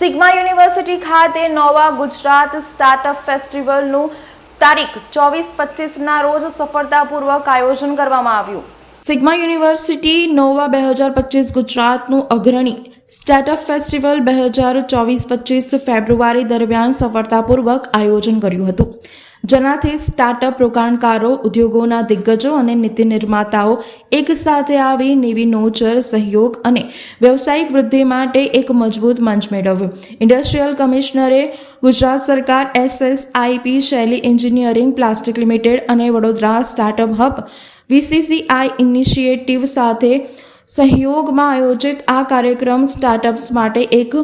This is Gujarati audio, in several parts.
સિગ્મા યુનિવર્સિટી ખાતે નોવા ગુજરાત સ્ટાર્ટઅપ ફેસ્ટિવલનું તારીખ ચોવીસ પચીસના રોજ સફળતાપૂર્વક આયોજન કરવામાં આવ્યું. સિગ્મા યુનિવર્સિટી નોવા બે હજાર પચીસ ગુજરાતનું અગ્રણી સ્ટાર્ટઅપ ફેસ્ટિવલ બે હજાર ચોવીસ પચીસ ફેબ્રુઆરી દરમિયાન સફળતાપૂર્વક આયોજન કર્યું હતું. જેનાથી સ્ટાર્ટઅપ રોકાણકારો, ઉદ્યોગોના દિગ્ગજો અને નીતિ નિર્માતાઓ એક સાથે આવી નેવી નોચર સહયોગ અને વ્યવસાયિક વૃદ્ધિ માટે એક મજબૂત મંચ મેળવ્યો. ઇન્ડસ્ટ્રીયલ કમિશનરે ગુજરાત સરકાર એસએસઆઈપી શૈલી એન્જિનિયરિંગ પ્લાસ્ટિક લિમિટેડ અને Vadodara startup hub VCCI initiative સાથે સહયોગમાં આયોજિત આ કાર્યક્રમ સ્ટાર્ટઅપ્સ માટે એક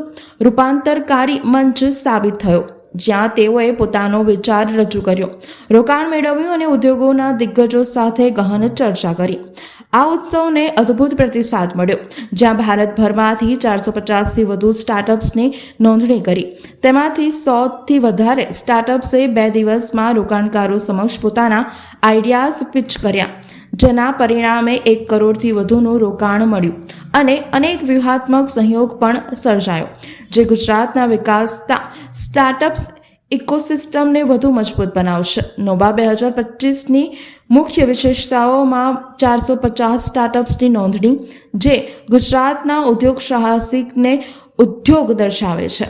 રૂપાંતરકારી મંચ સાબિત થયો. જ્યાં તેઓએ પોતાનો વિચાર રજૂ કર્યો. રોકાણ મેળવ્યું અને ઉદ્યોગોના દિગ્ગજો સાથે ગહન ચર્ચા કરી. આ ઉત્સવને અદ્ભુત પ્રતિસાદ મળ્યો, જ્યાં ભારતભરમાંથી ચારસો પચાસથી વધુ સ્ટાર્ટઅપ્સની નોંધણી કરી. તેમાંથી સોથી વધારે સ્ટાર્ટઅપ્સે બે દિવસમાં રોકાણકારો સમક્ષ પોતાના આઈડિયાઝ પિચ કર્યા, જેના પરિણામે એક કરોડથી વધુનું રોકાણ મળ્યું અને અનેક વ્યૂહાત્મક સહયોગ પણ સર્જાયો, જે ગુજરાતના વિકાસતા સ્ટાર્ટઅપ્સ ઇકોસિસ્ટમને વધુ મજબૂત બનાવશે. નોબા બે હજાર પચીસની મુખ્ય વિશેષતાઓમાં ચારસો પચાસ સ્ટાર્ટઅપ્સની નોંધણી, જે ગુજરાતના ઉદ્યોગ સાહસિકને ઉદ્યોગ દર્શાવે છે.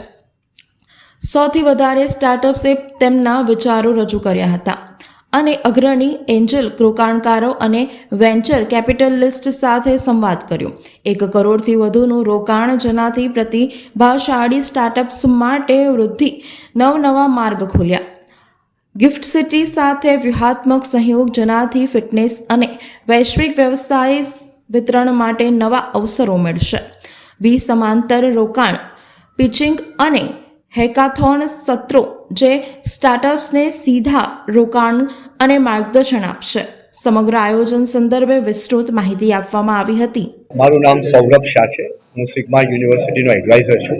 સૌથી વધારે સ્ટાર્ટઅપ્સે તેમના વિચારો રજૂ કર્યા હતા. અને અગ્રણી એન્જલ રોકાણકારો અને વેન્ચર કેપિટલિસ્ટ સાથે સંવાદ કર્યો. એક કરોડથી વધુનું રોકાણ જનાથી પ્રતિભાશાળી સ્ટાર્ટઅપ્સ માટે વૃદ્ધિ નવનવા માર્ગ ખોલ્યા. ગિફ્ટ સિટી સાથે વ્યૂહાત્મક સહયોગ જનાથી ફિટનેસ અને વૈશ્વિક વ્યવસાય વિતરણ માટે નવા અવસરો મળશે. વી સમાંતર રોકાણ, પિચિંગ અને હેકાથોન સત્રો જે સ્ટાર્ટઅપ્સને સીધા રોકાણ અને માર્ગદર્શન આપશે. સમગ્ર આયોજન સંદર્ભે વિસ્તૃત માહિતી આપવામાં આવી હતી. મારું નામ સૌરભ શાહ છે. હું સિગ્મા યુનિવર્સિટીનો એડવાઇઝર છું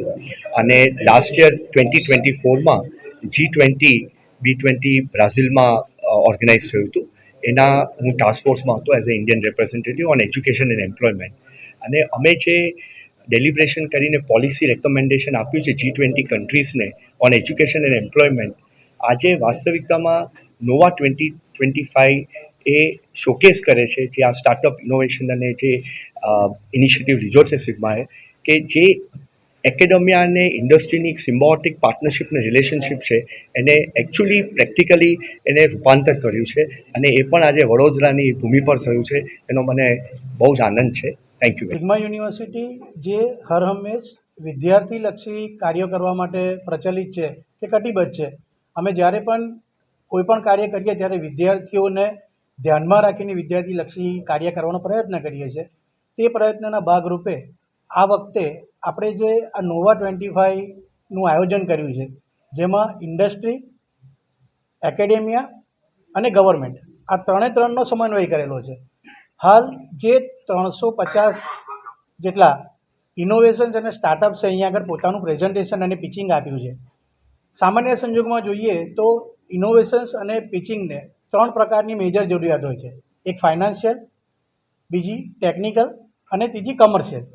અને લાસ્ટ યર ટ્વેન્ટી ટ્વેન્ટી ફોરમાં જી ટ્વેન્ટી બી ટ્વેન્ટી બ્રાઝિલમાં ઓર્ગેનાઇઝ થયું હતું. એના હું ટાસ્ક ફોર્સમાં હતો as a Indian representative on education and employment અને અમે જે ડેલિબ્રેશન કરીને પોલિસી રેકમેન્ડેશન આપ્યું છે જી ટ્વેન્ટી કન્ટ્રીઝને ઓન એજ્યુકેશન એન્ડ એમ્પ્લોયમેન્ટ આજે વાસ્તવિકતામાં નોવા ટ્વેન્ટી ટ્વેન્ટી ફાઇવ એ શોકેસ કરે છે જે આ સ્ટાર્ટઅપ ઇનોવેશન અને જે ઇનિશિયેટિવ લીધો છે સિગ્માએ કે જે એકેડેમિયા અને ઇન્ડસ્ટ્રીની એક સિમ્બોટિક પાર્ટનરશિપને રિલેશનશિપ છે, એને એકચ્યુઅલી પ્રેક્ટિકલી એને રૂપાંતર કર્યું છે અને એ પણ આજે વડોદરાની ભૂમિ પર થયું છે, એનો મને બહુ જ આનંદ છે. થેન્ક યુ સિગ્મા યુનિવર્સિટી જે હર હંમેશ વિદ્યાર્થીલક્ષી કાર્યો કરવા માટે પ્રચલિત છે, તે કટિબદ્ધ છે. અમે જ્યારે પણ કોઈ પણ કાર્ય કરીએ ત્યારે વિદ્યાર્થીઓને ધ્યાનમાં રાખીને વિદ્યાર્થીલક્ષી કાર્ય કરવાનો પ્રયત્ન કરીએ છીએ. તે પ્રયત્નના ભાગરૂપે આ વખતે આપણે જે આ નોવા ટ્વેન્ટી ફાઇવનું આયોજન કર્યું છે, જેમાં ઇન્ડસ્ટ્રી એકેડેમિયા અને ગવર્મેન્ટ આ ત્રણે ત્રણનો સમન્વય કરેલો છે. હાલ જે ત્રણસો પચાસ જેટલા ઇનોવેશન્સ અને સ્ટાર્ટઅપ્સે અહીંયા આગળ પોતાનું પ્રેઝન્ટેશન અને પિચિંગ આપ્યું છે. સામાન્ય સંજોગમાં જોઈએ તો ઇનોવેશન્સ અને પિચિંગને ત્રણ પ્રકારની મેજર જરૂરિયાત હોય છે. એક ફાઇનાન્શિયલ બીજી ટેકનિકલ અને ત્રીજી કમર્શિયલ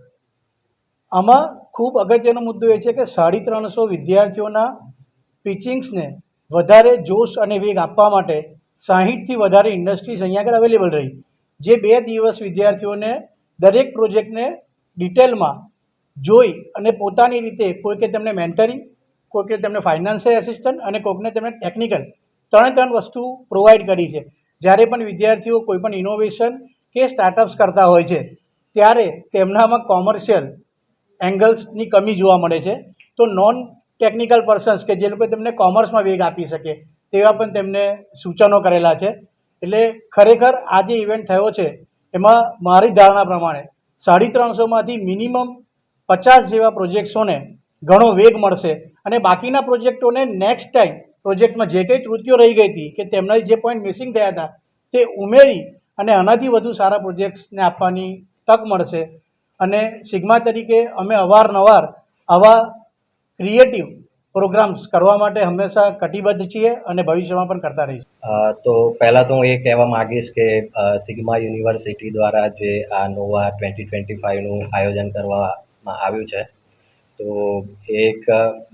આમાં ખૂબ અગત્યનો મુદ્દો એ છે કે સાડી ત્રણસો વિદ્યાર્થીઓના પિચિંગ્સને વધારે જોશ અને વેગ આપવા માટે સાહીઠથી વધારે ઇન્ડસ્ટ્રીઝ અહીંયા આગળ અવેલેબલ રહી. જે બે દિવસ વિદ્યાર્થીઓને દરેક પ્રોજેક્ટને ડિટેલમાં જોઈ અને પોતાની રીતે કોઈકે તેમને મેન્ટરિંગ કોઈકે તેમને ફાઇનાન્શિયલ એસિસ્ટન્ટ અને કોઈકને તેમને ટેકનિકલ ત્રણે ત્રણ વસ્તુ પ્રોવાઈડ કરી છે. જ્યારે પણ વિદ્યાર્થીઓ કોઈ પણ ઇનોવેશન કે સ્ટાર્ટઅપ્સ કરતા હોય છે, ત્યારે તેમનામાં કોમર્શિયલ એંગલ્સની કમી જોવા મળે છે. તો નોન ટેકનિકલ પર્સન્સ કે જે લોકો તેમને કોમર્સમાં વેગ આપી શકે, તેવા પણ તેમને સૂચનો કરેલા છે. એટલે ખરેખર આ જે ઇવેન્ટ થયો છે, એમાં મારી ધારણા પ્રમાણે સાડી ત્રણસોમાંથી મિનિમમ પચાસ જેવા પ્રોજેક્ટ્સોને ઘણો વેગ મળશે અને બાકીના પ્રોજેક્ટોને નેક્સ્ટ ટાઈમ પ્રોજેક્ટમાં જે કંઈ ત્રુટિઓ રહી ગઈ હતી કે તેમના જે પોઈન્ટ મિસિંગ થયા હતા, તે ઉમેરી અને આનાથી વધુ સારા પ્રોજેક્ટ્સને આપવાની તક મળશે. અને સિગ્મા તરીકે અમે અવારનવાર આવા ક્રિએટિવ પ્રોગ્રામ્સ કરવા માટે હંમેશા કટિબદ્ધ છીએ અને ભવિષ્યમાં પણ કરતા રહીશું. તો પહેલાં તો હું એ કહેવા માગીશ કે સિગ્મા યુનિવર્સિટી દ્વારા જે આ નોવા ટ્વેન્ટી ટ્વેન્ટી ફાઇવનું આયોજન કરવામાં આવ્યું છે, તો એક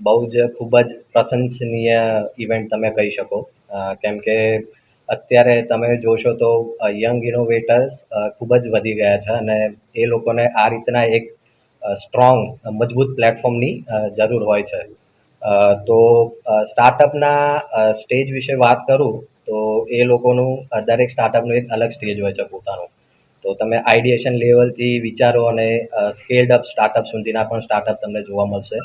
બહુ જ ખૂબ જ પ્રશંસનીય ઇવેન્ટ તમે કહી શકો. કેમ કે અત્યારે તમે જોશો તો યંગ ઇનોવેટર્સ ખૂબ જ વધી ગયા છે અને એ લોકોને આ રીતના એક સ્ટ્રોંગ, મજબૂત પ્લેટફોર્મની જરૂર હોય છે. તો સ્ટાર્ટઅપના સ્ટેજ વિશે વાત કરું, તો એ લોકોનું દરેક સ્ટાર્ટઅપનું એક અલગ સ્ટેજ હોય છે પોતાનું. તો તમે આઈડિએશન લેવલથી વિચારો અને સ્કેલ્ડ અપ સ્ટાર્ટઅપ સુધીના પણ સ્ટાર્ટઅપ તમને જોવા મળશે.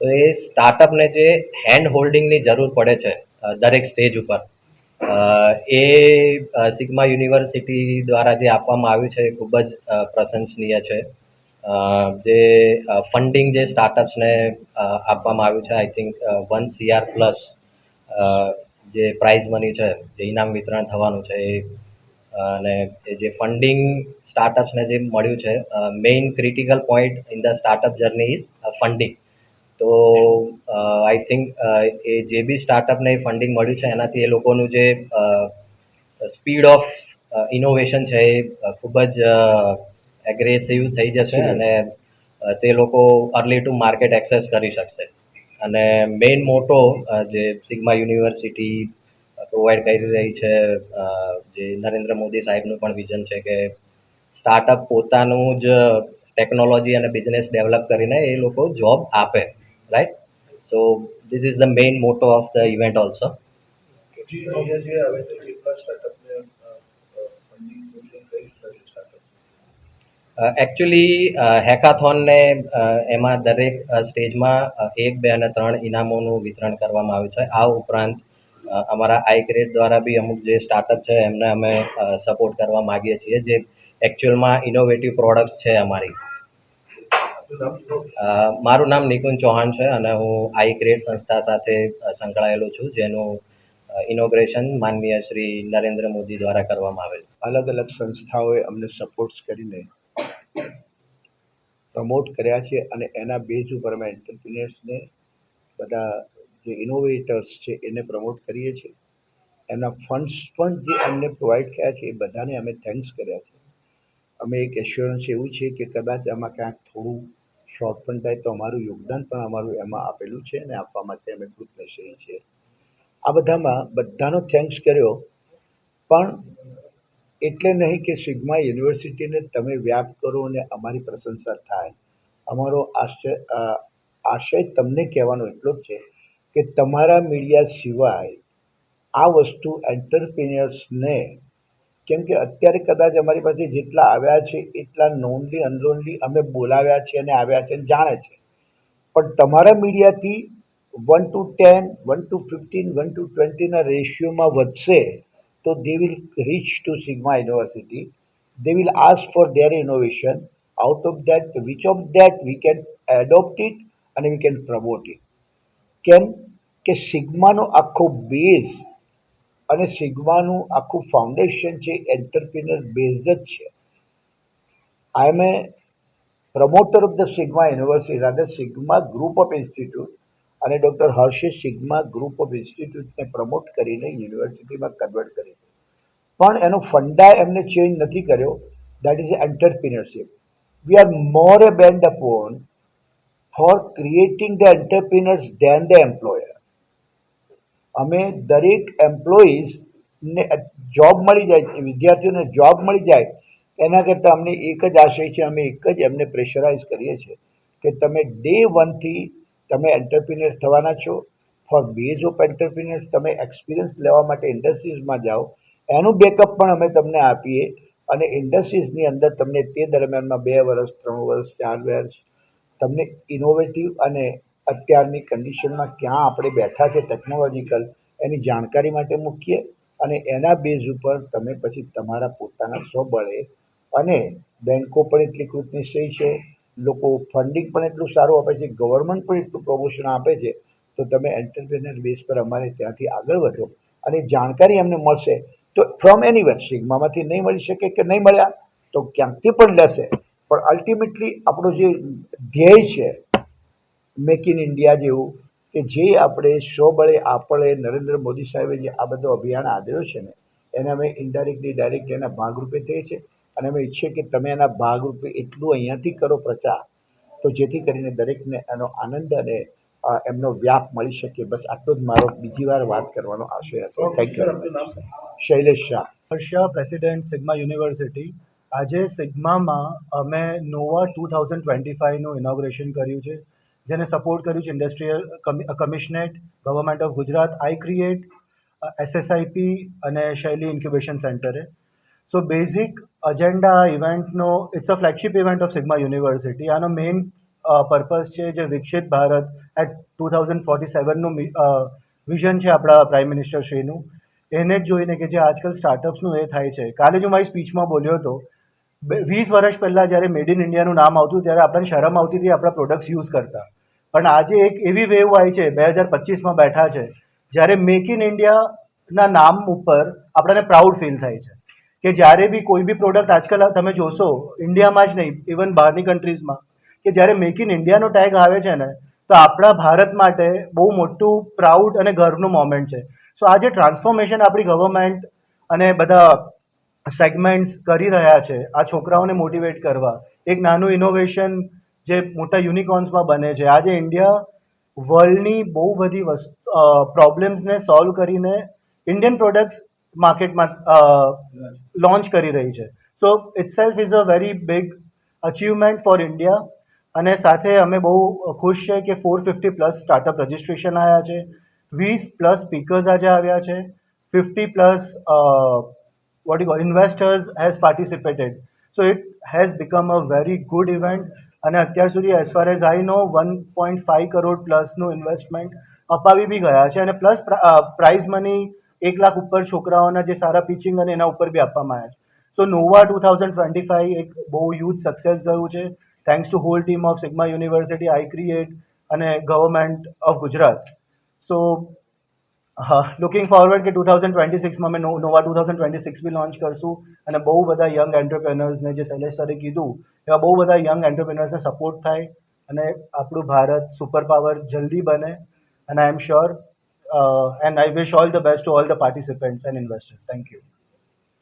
તો એ સ્ટાર્ટઅપને જે હેન્ડ હોલ્ડિંગની જરૂર પડે છે દરેક સ્ટેજ ઉપર એ સિગ્મા યુનિવર્સિટી દ્વારા જે આપવામાં આવ્યું છે એ ખૂબ જ પ્રશંસનીય છે. જે ફંડિંગ જે સ્ટાર્ટઅપ્સને આપવામાં આવ્યું છે I think one CR plus જે પ્રાઇઝ મની છે, જે ઇનામ વિતરણ થવાનું છે, એ અને એ જે ફંડિંગ સ્ટાર્ટઅપ્સને જે મળ્યું છે main critical point in the startup journey is funding તો આઈ થિંક એ જે બી સ્ટાર્ટઅપને ફંડિંગ મળ્યું છે, એનાથી એ લોકોનું જે સ્પીડ ઓફ ઇનોવેશન છે એ ખૂબ જ એગ્રેસિવ થઈ જશે અને તે લોકો અર્લી ટુ માર્કેટ એક્સેસ કરી શકશે. અને મેઇન મોટો જે સિગ્મા યુનિવર્સિટી પ્રોવાઈડ કરી રહી છે જે નરેન્દ્ર મોદી સાહેબનું પણ વિઝન છે કે સ્ટાર્ટઅપ પોતાનું જ ટેકનોલોજી અને બિઝનેસ ડેવલપ કરીને એ લોકો જોબ આપે right so this is the main motto of the event also કેટલી અહીંયા જે આવે છે કેટલા સ્ટાર્ટઅપને ફંડિંગ કઈ રીતના છે સ્ટાર્ટઅપ એકચ્યુઅલી હેકાથોનને એમાં દરેક સ્ટેજમાં એક, બે અને ત્રણ ઇનામોનું વિતરણ કરવામાં આવ્યું છે. આ ઉપરાંત અમારા આઈ ગ્રેડ દ્વારા બી અમુક જે સ્ટાર્ટઅપ છે, એમને અમે સપોર્ટ કરવા માગીએ છીએ. જે એકચ્યુઅલમાં ઇનોવેટિવ પ્રોડક્ટ્સ છે અમારી. મારું નામ નિકુંજ ચૌહાણ છે અને હું આઈ ગ્રેડ સંસ્થા સાથે સંકળાયેલો છું, જેનું ઇનોગ્રેશન માનનીય શ્રી નરેન્દ્ર મોદી દ્વારા કરવામાં આવેલ. અલગ અલગ સંસ્થાઓએ અમને સપોર્ટ્સ કરીને પ્રમોટ કર્યા છે અને એના બેઝ ઉપર અમે એન્ટરપ્રિન્યર્સને બધા જે ઇનોવેટર્સ છે એને પ્રમોટ કરીએ છીએ. એના ફંડ્સ પણ જે અમને પ્રોવાઈડ થયા છે એ બધાને અમે થેન્ક્સ કર્યા છે. અમે એક એશ્યોરન્સ એવું છે કે કદાચ આમાં ક્યાંક થોડું શોર્ટ પણ થાય તો અમારું યોગદાન પણ અમારું એમાં આપેલું છે અને આપવા માટે અમે કૃતજ્ઞ છીએ. આ બધામાં બધાનો થેન્ક્સ કર્યો. પણ એટલે નહીં કે સિગ્મા યુનિવર્સિટીને તમે વ્યાપ કરો અને અમારી પ્રશંસા થાય. અમારો આશય આશય તમને કહેવાનો એટલો જ છે કે તમારા મીડિયા સિવાય આ વસ્તુ એન્ટરપ્રિન્યર્સને, કેમ કે અત્યારે કદાચ અમારી પાસે જેટલા આવ્યા છે, એટલા નોનલી અનલોનલી અમે બોલાવ્યા છે અને આવ્યા છે અને જાણે છે. પણ તમારા મીડિયાથી one two ten, one two fifteen, one two ટ્વેન્ટીના રેશિયોમાં વધશે તો they will reach to Sigma University they will ask for their innovation. Out of that, which of that we can adopt it and we can promote it. કેમ? કે સિગ્માનો આખો બેઝ અને સિગ્માનું આખું ફાઉન્ડેશન છે એન્ટરપ્રિનર બેઝ જ છે. I am a promoter of the Sigma University rather Sigma group of institute અને ડૉક્ટર હર્ષે સિગ્મા ગ્રુપ ઓફ ઇન્સ્ટિટ્યૂટને પ્રમોટ કરીને યુનિવર્સિટીમાં કન્વર્ટ કરી પણ એનો ફંડા એમને ચેન્જ નથી કર્યો. That is entrepreneurship we are more a bend upon for creating the entrepreneurs then the employer અમે દરેક એમ્પ્લોઈઝને જોબ મળી જાય, વિદ્યાર્થીઓને જોબ મળી જાય, એના કરતાં અમને એક જ આશય છે, અમે એક જ એમને પ્રેશરાઇઝ કરીએ છીએ કે તમે ડે વનથી તમે એન્ટરપ્રિનર થવાના છો ફોર બેઝ ઓફ એન્ટરપ્રિનર્સ તમે એક્સપિરિયન્સ લેવા માટે ઇન્ડસ્ટ્રીઝમાં જાઓ, એનું બેકઅપ પણ અમે તમને આપીએ અને ઇન્ડસ્ટ્રીઝની અંદર તમને તે દરમિયાનમાં બે વર્ષ, ત્રણ વર્ષ, ચાર વર્ષ તમને ઇનોવેટિવ અને અત્યારની કન્ડિશનમાં ક્યાં આપણે બેઠા છે ટેકનોલોજીકલ એની જાણકારી માટે મૂકીએ અને એના બેઝ ઉપર તમે પછી તમારા પોતાના સ્વબળે અને બેન્કો પણ એટલી કૃતનિશ્ચય છે લોકો ફંડિંગ પણ એટલું સારું આપે છે ગવર્મેન્ટ પણ એટલું પ્રમોશન આપે છે, તો તમે એન્ટરપ્રેનર બેઝ પર અમારે ત્યાંથી આગળ વધો અને જાણકારી અમને મળશે, તો ફ્રોમ એનીવેર સિગ્મામાંથી નહીં મળી શકે કે નહીં મળ્યા તો ક્યાંકથી પણ લેશે. પણ અલ્ટિમેટલી આપણો જે ધ્યેય છે મેક ઇન ઇન્ડિયા જેવું, કે જે આપણે સ્વબળે આપણે નરેન્દ્ર મોદી સાહેબે જે આ બધો અભિયાન આદર્યો છે ને, એને અમે ઇન્ડાયરેક્ટલી ડાયરેક્ટ એના ભાગરૂપે થઈએ છીએ અને અમે ઈચ્છીએ કે તમે એના ભાગરૂપે એટલું અહીંયાથી કરો પ્રચાર તો જેથી કરીને દરેકને એનો આનંદ અને એમનો વ્યાપ મળી શકે. બસ આટલો જ મારો બીજી વાર વાત કરવાનો આશય હતો. Thank you Shailesh Shah. Harsha president Sigma University આજે સિગ્મામાં અમે નોવા ટુ થાઉઝન્ડ ટ્વેન્ટી ફાઇવનું ઇનોગ્રેશન કર્યું છે જેને સપોર્ટ કર્યું છે industrial commissionerate government of Gujarat I create SSIP અને શૈલી ઇન્ક્યુબેશન સેન્ટરે so basic agenda ઇવેન્ટનો it's a flagship event of Sigma University આનો મેઇન પર્પઝ છે જે વિકસિત Bharat at two thousand forty સેવનનું vision છે આપણા પ્રાઇમ મિનિસ્ટર શ્રીનું. એને જ જોઈને કે જે આજકાલ સ્ટાર્ટઅપ્સનું એ થાય છે. કાલે જો મારી સ્પીચમાં બોલ્યો હતો વીસ વર્ષ પહેલાં જ્યારે મેડ ઇન ઇન્ડિયાનું નામ આવતું ત્યારે આપણને શરમ આવતી હતી આપણા પ્રોડક્ટ્સ યુઝ કરતા. પણ આજે એક એવી વેવ આવી છે, બે હજાર પચીસમાં બેઠા છે, જ્યારે મેક ઇન ઇન્ડિયાના નામ ઉપર આપણને પ્રાઉડ ફીલ થાય છે. કે જ્યારે બી કોઈ બી પ્રોડક્ટ આજકાલ તમે જોશો ઇન્ડિયામાં જ નહીં ઇવન બહારની કન્ટ્રીઝમાં કે જ્યારે મેક ઇન ઇન્ડિયાનો ટેગ આવે છે ને, તો આપણા ભારત માટે બહુ મોટું પ્રાઉડ અને ગર્વનું મોમેન્ટ છે. સો આ જે ટ્રાન્સફોર્મેશન આપણી ગવર્મેન્ટ અને બધા સેગમેન્ટ્સ કરી રહ્યા છે, આ છોકરાઓને મોટિવેટ કરવા, એક નાનું ઇનોવેશન જે મોટા યુનિકોર્ન્સમાં બને છે. આજે ઇન્ડિયા વર્લ્ડની બહુ બધી વસ્તુ પ્રોબ્લેમ્સને સોલ્વ કરીને ઇન્ડિયન પ્રોડક્ટ્સ માર્કેટમાં લોન્ચ કરી રહી છે. So itself is a very big achievement for India અને સાથે અમે બહુ ખુશ છે કે for fifty plus startup registration આવ્યા છે. વીસ પ્લસ સ્પીકર્સ આજે આવ્યા છે. Fifty plus what you call investors has participated so it has become a very good event અને અત્યાર સુધી as far as I know one point five crore પ્લસનું investment અપાવી બી ગયા છે. અને પ્લસ પ્રાઇઝ મની એક લાખ ઉપર છોકરાઓના જે સારા પિચિંગ અને એના ઉપર બી આપવામાં આવ્યા છે. So Nova two thousand twenty five એક બહુ હ્યુજ સક્સેસ ગયું છે. Thanks to whole team of Sigma University I create અને ગવર્મેન્ટ ઓફ ગુજરાત સો હા લુકિંગ ફોરવર્ડ કે ટુ થાઉઝન્ડ ટ્વેન્ટી સિક્સમાં અમે Nova two thousand twenty six બી લોન્ચ કરશું અને બહુ બધા યંગ એન્ટરપ્રેનર્સને જે શૈલેષ સરે કીધું, એવા બહુ બધા યંગ એન્ટરપ્રેનર્સને સપોર્ટ થાય અને આપણું ભારત સુપર પાવર જલ્દી બને. અને I am sure Uh, and I wish all the best to all the participants and investors. Thank you.